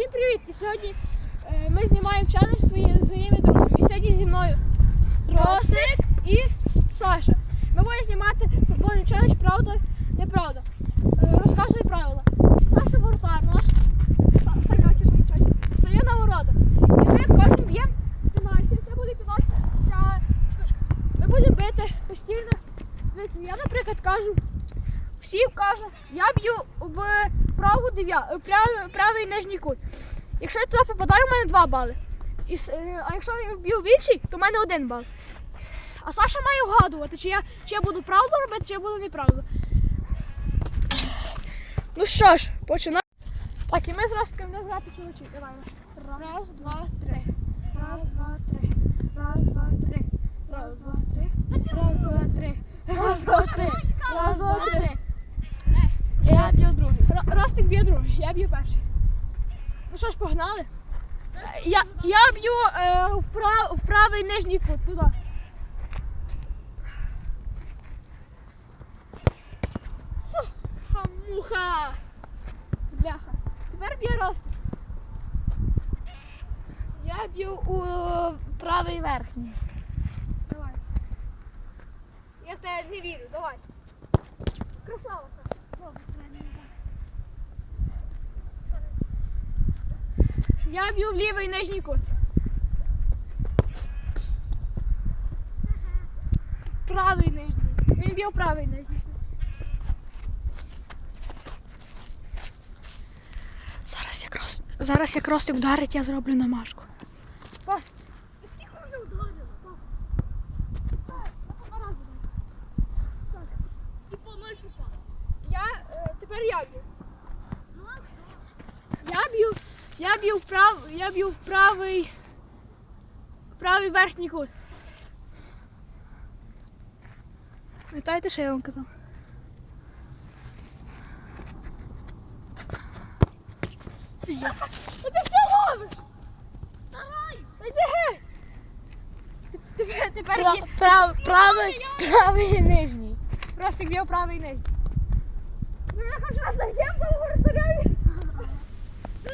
Всім привіт! І сьогодні е, ми знімаємо челендж свої, своїми друзями. І сьогодні зі мною Ростик і Саша. Ми будемо знімати футбольний челендж, правда, неправда. Е, розказую правила. Наш воротар наш стає на ворота. І ми кожен б'ємо, знімаєте, це буде пілотська ця штучка. Ми будемо бити постійно. Я, наприклад, кажу, всі каже, я б'ю в праву дев'я, в правий, правий нижній кут. Якщо я туди попадаю, у мене 2 бали. І, е, а якщо я б'ю в інший, то в мене 1 бал. А Саша має вгадувати, чи я, чи я буду правду робити, чи я буду неправду. Ну що ж, починаємо. Так, і ми з Ростком будемо грати чоловічі. Давай, Раз, два, три. Раз, два, три. Раз, два, три. Раз, два, три. Раз, два, три. Раз, два, три. Раз, два, три. Я б'ю другий. Ро- Ростик б'є другий, я б'ю перший. Ну що ж, погнали? Я, я б'ю е, в, прав, в правий нижній кут, туди. Хамуха! Бляха. Тепер б'є Ростик. Я б'ю у правий верхній. Давай. Я в тебе не вірю, давай. Красава. Добре, сьогодні не Я б'ю в лівий нижній кут. Правий нижній. Він б'є правий нижній. Зараз як. Зараз як ростик вдарить, я зроблю намашку. Пас. Скільки вже Так. І по ноль. Я, е, тепер я б'ю. Я б'ю, я б'ю в прав, я б'ю в правий, в правий верхній кут. Пам'ятаєте, що я вам казав? Сидя. Ти все ловиш! Давай! Йди! Тепер, тепер прав- правий, правий нижній. Просто б'є в правий нижній. Ну я хоч раз зайдем по воротареві. Правий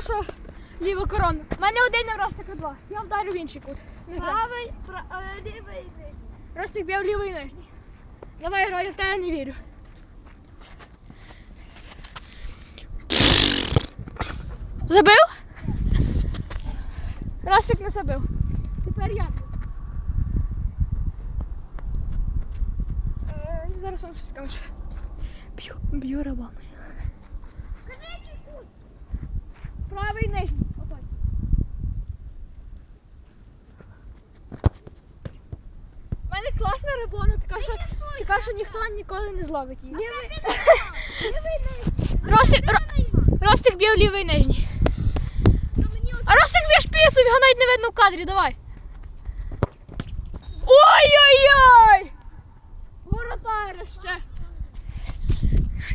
Що ліва корона. У мене один а в Ростика два. Я вдарю в інший кут. Не. Правий, пра- е, лівий нижній. Ростик б'є в лівий нижній. Давай, Рой, я в тебе не вірю. Забив? Ростик не забив. Тепер я. Е, Зараз вам щось скажу. Б'ю, б'ю рабами. Правий нижній. Отой. У мене класна рибона, така що, така, що ніхто ніколи не зловить її. Ростик, Ро- Ростик б'є в лівий нижній. А Ростик б'є шпицем, його навіть не видно в кадрі, давай. Ой-ой-ой! Воротарище.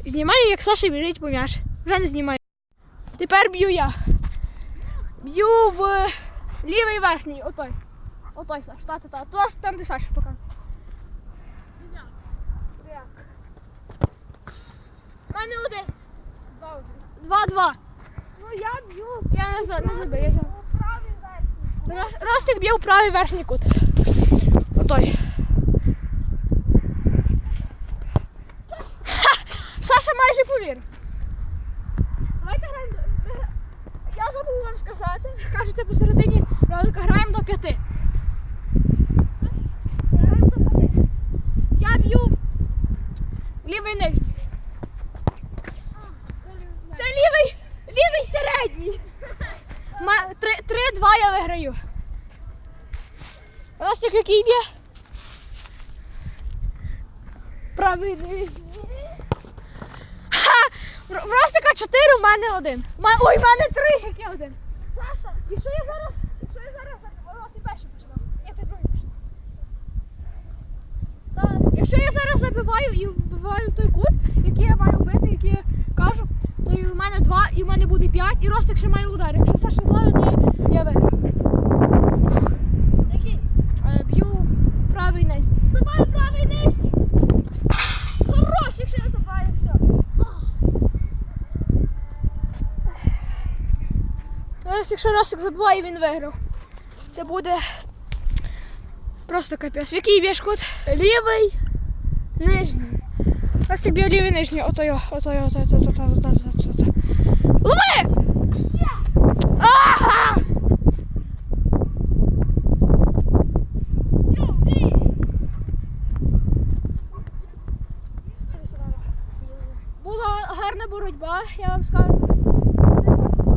Знімаю, як Саша біжить по м'яч. Вже не знімаю. Тепер б'ю я. Б'ю в лівий верхній, отой. Отой, Саш, та, та, та. Туди, там, де Саша показує. У мене один. Два-два. Ну я б'ю Я не, за- не забив, я забив. Ростик б'є в правий верхній кут. Отой. Саша майже повірив. Давайте граємо. до- ми- Я забув вам Кажуть, посередині ролика граємо до п'яти. Я б'ю лівий нижній. Це лівий, лівий середній. Три- Три-два я виграю. Ростик який б'є? Правий нижній. Ростика 4, у мене один. Ой, в мене 3, як один. Саша, якщо я зараз. Якщо я зараз. О, ти перший починав. Я ти другий починав. Якщо я зараз забиваю і вбиваю той кут, який я маю бити, який я кажу, то і в мене два, і в мене буде п'ять, і Ростик ще має удар. Якщо Саша зловить, то я, я виграю. Який? Е, б'ю правий нижній. Забиваю правий нижній. Хорош, якщо я забиваю, все. Зараз, якщо Ростик забиває, він виграв. Це буде просто капець. В який б'єш кут? Лівий, нижній. Ростик б'є лівий нижній. Ото його, ото його, ото, ото, ото, ото, ото, ото. Лови! Ага! Була гарна боротьба, я вам скажу.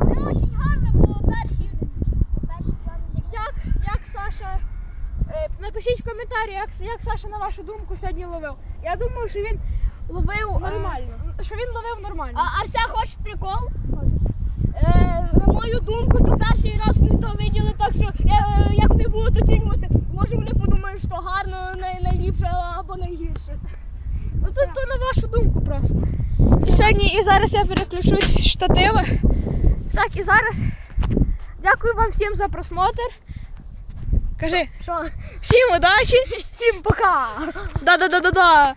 Не дуже гарно було перші. Як, як Саша. е, Напишіть в коментарі, як, як Саша, на вашу думку, сьогодні ловив. Я думаю, що він ловив е, Нормально. що він ловив нормально. А Арся хочеш прикол? Е, на мою думку, то перший раз вони то виділи так, що е, як не будуть оцінювати, може вони подумають, що гарно, най, найліпше або найгірше. Ну це то на вашу думку просто. І сьогодні, і зараз я переключу штативи. Так, і зараз дякую вам всім за просмотр. Кажи, Що? всім удачі, всім пока! Да-да-да-да-да!